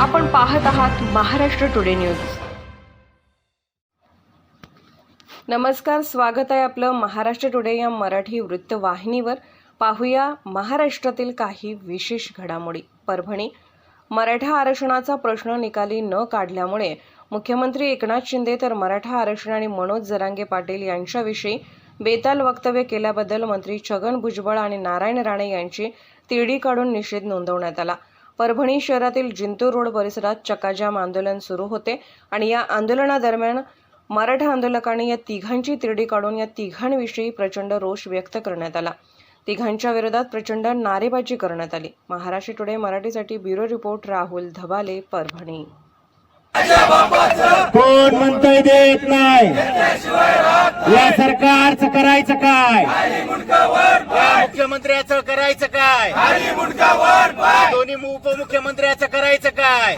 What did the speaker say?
आपण पाहत आहात महाराष्ट्र टुडे न्यूज. नमस्कार स्वागत आहे आपलं महाराष्ट्र टुडे या मराठी वृत्तवाहिनीवर. पाहूया महाराष्ट्रातील काही विशेष घडामोडी. परभणी मराठा आरक्षणाचा प्रश्न निकाली न काढल्यामुळे मुख्यमंत्री एकनाथ शिंदे तर मराठा आरक्षण आणि मनोज जरांगे पाटील यांच्याविषयी बेताल वक्तव्य केल्याबद्दल मंत्री छगन भुजबळ आणि नारायण राणे यांची तिडी काढून निषेध नोंदवण्यात आला. परभणी शहरातील जिंतूर रोड परिसरात चकाजाम आंदोलन सुरू होते आणि या आंदोलनादरम्यान मराठा आंदोलकांनी या तिघांची तिरडी काढून या तिघांविषयी प्रचंड रोष व्यक्त करण्यात आला. तिघांच्या विरोधात प्रचंड नारेबाजी करण्यात आली. महाराष्ट्र टुडे मराठीसाठी ब्युरो रिपोर्ट राहुल धबाले परभणी. कोण म्हणतोय देत नाही? या सरकारचं करायचं काय? या मुख्यमंत्र्याचं करायचं काय? दोन्ही उपमुख्यमंत्र्याचं करायचं काय?